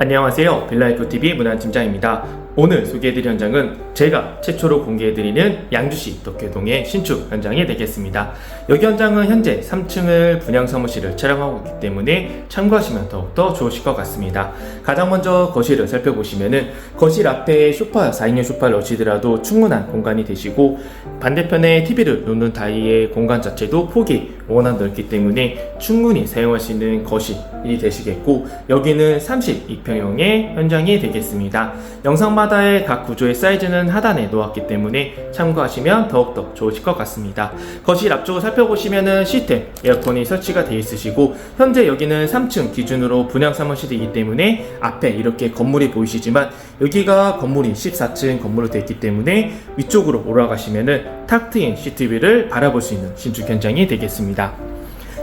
안녕하세요. 빌라이프TV 문화팀장입니다. 오늘 소개해드릴 현장은 제가 최초로 공개해드리는 양주시 덕계동의 신축 현장이 되겠습니다. 여기 현장은 현재 3층을 분양 사무실을 촬영하고 있기 때문에 참고하시면 더욱더 좋으실 것 같습니다. 가장 먼저 거실을 살펴보시면은 거실 앞에 소파, 4인용 소파를 넣으시더라도 충분한 공간이 되시고 반대편에 TV를 놓는 다이의 공간 자체도 폭이 워낙 넓기 때문에 충분히 사용할 수 있는 거실이 되시겠고 여기는 32평형의 현장이 되겠습니다. 영상 마다의 각 구조의 사이즈는 하단에 놓았기 때문에 참고하시면 더욱더 좋으실 것 같습니다. 거실 앞쪽을 살펴보시면은 시스템 에어컨이 설치가 되어 있으시고 현재 여기는 3층 기준으로 분양 사무실이기 때문에 앞에 이렇게 건물이 보이시지만 여기가 건물이 14층 건물로 되어 있기 때문에 위쪽으로 올라가시면은 탁 트인 CCTV를 바라볼 수 있는 신축 현장이 되겠습니다.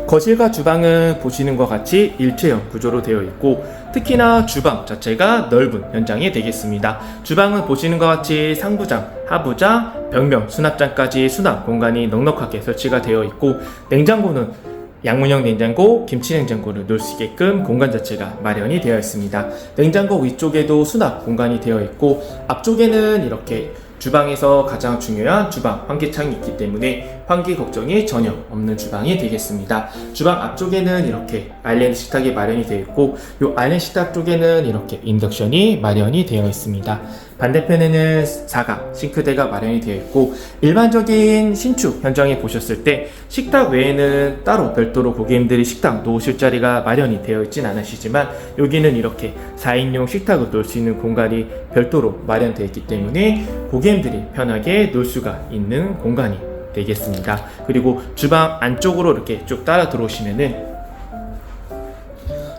거실과 주방은 보시는 것 같이 일체형 구조로 되어 있고 특히나 주방 자체가 넓은 현장이 되겠습니다. 주방은 보시는 것 같이 상부장, 하부장, 벽면, 수납장까지 수납 공간이 넉넉하게 설치가 되어 있고 냉장고는 양문형 냉장고, 김치 냉장고를 넣을 수 있게끔 공간 자체가 마련이 되어 있습니다. 냉장고 위쪽에도 수납 공간이 되어 있고 앞쪽에는 이렇게 주방에서 가장 중요한 주방 환기창이 있기 때문에 환기 걱정이 전혀 없는 주방이 되겠습니다. 주방 앞쪽에는 이렇게 아일랜드 식탁이 마련이 되어 있고 이 아일랜드 식탁 쪽에는 이렇게 인덕션이 마련이 되어 있습니다. 반대편에는 사각 싱크대가 마련이 되어 있고 일반적인 신축 현장에 보셨을 때 식탁 외에는 따로 별도로 고객님들이 식탁 놓으실 자리가 마련이 되어 있진 않으시지만 여기는 이렇게 4인용 식탁을 놓을 수 있는 공간이 별도로 마련되어 있기 때문에 고객님들이 편하게 놓을 수가 있는 공간이 되겠습니다. 그리고 주방 안쪽으로 이렇게 쭉 따라 들어오시면은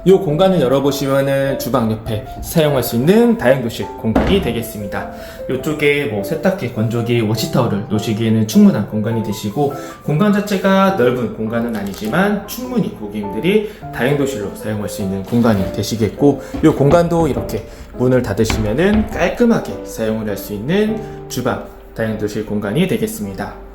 이 공간을 열어보시면은 주방 옆에 사용할 수 있는 다용도실 공간이 되겠습니다. 이쪽에 뭐 세탁기, 건조기, 워시타올을 놓으시기에는 충분한 공간이 되시고 공간 자체가 넓은 공간은 아니지만 충분히 고객님들이 다용도실로 사용할 수 있는 공간이 되시겠고 이 공간도 이렇게 문을 닫으시면은 깔끔하게 사용을 할 수 있는 주방 다용도실 공간이 되겠습니다.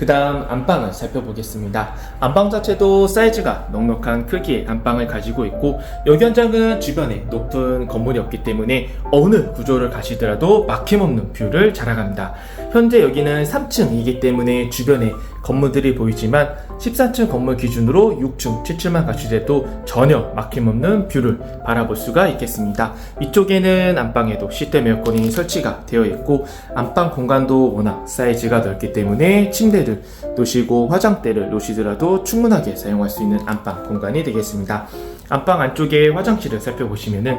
그 다음 안방을 살펴보겠습니다. 안방 자체도 사이즈가 넉넉한 크기의 안방을 가지고 있고 여기 현장은 주변에 높은 건물이 없기 때문에 어느 구조를 가시더라도 막힘없는 뷰를 자랑합니다. 현재 여기는 3층이기 때문에 주변에 건물들이 보이지만 14층 건물 기준으로 6층, 7층만 가시더라도 전혀 막힘없는 뷰를 바라볼 수가 있겠습니다. 이쪽에는 안방에도 시스템 에어컨이 설치가 되어 있고 안방 공간도 워낙 사이즈가 넓기 때문에 침대를 놓으시고 화장대를 놓으시더라도 충분하게 사용할 수 있는 안방 공간이 되겠습니다. 안방 안쪽에 화장실을 살펴보시면은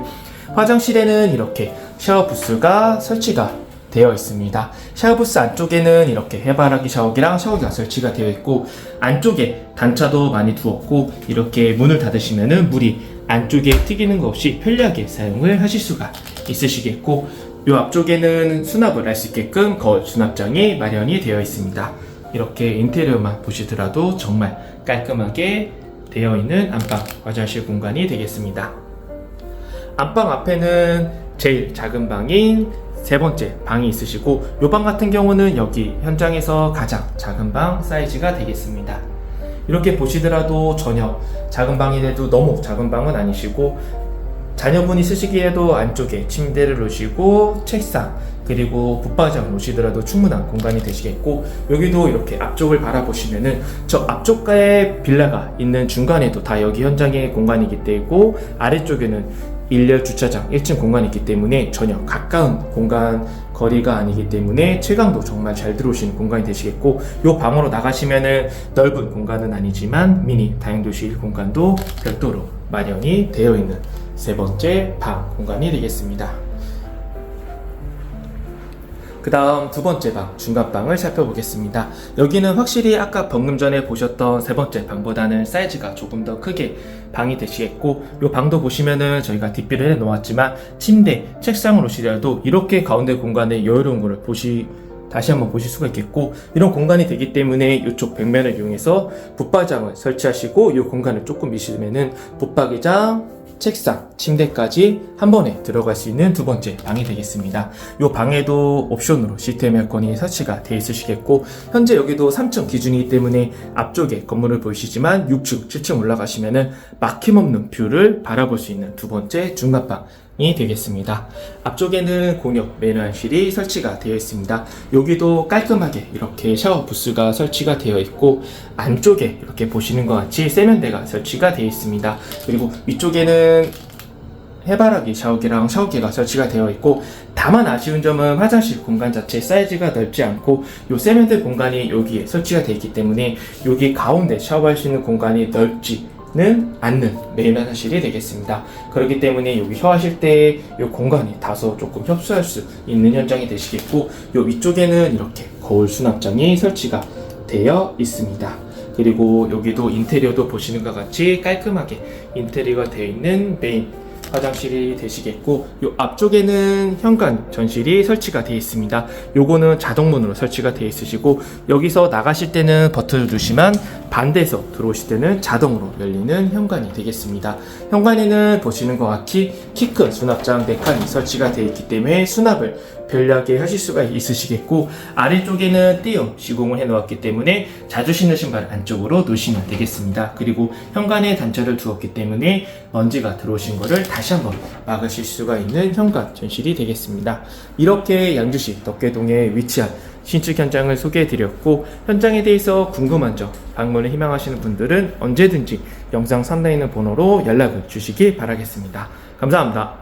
화장실에는 이렇게 샤워 부스가 설치가 되어 있습니다. 샤워부스 안쪽에는 이렇게 해바라기 샤워기랑 샤워기가 설치가 되어 있고 안쪽에 단차도 많이 두었고 이렇게 문을 닫으시면은 물이 안쪽에 튀기는 것 없이 편리하게 사용을 하실 수가 있으시겠고 이 앞쪽에는 수납을 할 수 있게끔 거울 수납장이 마련이 되어 있습니다. 이렇게 인테리어만 보시더라도 정말 깔끔하게 되어 있는 안방 화장실 공간이 되겠습니다. 안방 앞에는 제일 작은 방인 세 번째 방이 있으시고 이 방 같은 경우는 여기 현장에서 가장 작은 방 사이즈가 되겠습니다. 이렇게 보시더라도 전혀 작은 방이라도 너무 작은 방은 아니시고 자녀분이 쓰시기에도 안쪽에 침대를 놓으시고 책상 그리고 붙박이장을 놓으시더라도 충분한 공간이 되시겠고 여기도 이렇게 앞쪽을 바라보시면은 저 앞쪽가에 빌라가 있는 중간에도 다 여기 현장의 공간이기 때문에 아래쪽에는 일렬 주차장 1층 공간이 있기 때문에 전혀 가까운 공간 거리가 아니기 때문에 채광도 정말 잘 들어오시는 공간이 되시겠고 이 방으로 나가시면은 넓은 공간은 아니지만 미니 다용도실 공간도 별도로 마련이 되어 있는 세 번째 방 공간이 되겠습니다. 그 다음 두 번째 방, 중간방을 살펴보겠습니다. 여기는 확실히 아까 방금 전에 보셨던 세 번째 방보다는 사이즈가 조금 더 크게 방이 되시겠고, 이 방도 보시면은 저희가 뒷비를 해 놓았지만, 침대, 책상을 오시더라도 이렇게 가운데 공간에 여유로운 거를 보시, 다시 한번 보실 수가 있겠고 이런 공간이 되기 때문에 이쪽 벽면을 이용해서 붙박이장을 설치하시고 이 공간을 조금 미시면은 붙박이장 책상, 침대까지 한 번에 들어갈 수 있는 두 번째 방이 되겠습니다. 이 방에도 옵션으로 시스템 에어컨이 설치가 되어 있으시겠고 현재 여기도 3층 기준이기 때문에 앞쪽에 건물을 보이시지만 6층, 7층 올라가시면은 막힘없는 뷰를 바라볼 수 있는 두 번째 중납방 이 되겠습니다. 앞쪽에는 공용 매너실이 설치가 되어 있습니다. 여기도 깔끔하게 이렇게 샤워 부스가 설치가 되어 있고 안쪽에 이렇게 보시는 것 같이 세면대가 설치가 되어 있습니다. 그리고 위쪽에는 해바라기 샤워기랑 샤워기가 설치가 되어 있고 다만 아쉬운 점은 화장실 공간 자체 사이즈가 넓지 않고 요 세면대 공간이 여기에 설치가 되어 있기 때문에 여기 가운데 샤워할 수 있는 공간이 넓지 는 않는 메인 화장실이 되겠습니다. 그렇기 때문에 여기 샤워하실 때 이 공간이 다소 조금 협소할 수 있는 현장이 되시겠고 요 위쪽에는 이렇게 거울 수납장이 설치가 되어 있습니다. 그리고 여기도 인테리어도 보시는 것 같이 깔끔하게 인테리어가 되어 있는 메인 화장실이 되시겠고 요 앞쪽에는 현관 전실이 설치가 되어 있습니다. 요거는 자동문으로 설치가 되어 있으시고 여기서 나가실 때는 버튼을 누시면 반대에서 들어오실 때는 자동으로 열리는 현관이 되겠습니다. 현관에는 보시는 것 같이 키 큰 수납장 4칸이 설치가 되어 있기 때문에 수납을 편리하게 하실 수가 있으시겠고 아래쪽에는 띄어 시공을 해 놓았기 때문에 자주 신는 신발 안쪽으로 놓으시면 되겠습니다. 그리고 현관에 단차를 두었기 때문에 먼지가 들어오신 거를 다시 한번 막으실 수가 있는 현관 전실이 되겠습니다. 이렇게 양주시 덕계동에 위치한 신축 현장을 소개해 드렸고 현장에 대해서 궁금한 점 방문을 희망하시는 분들은 언제든지 영상 상단에 있는 번호로 연락을 주시기 바라겠습니다. 감사합니다.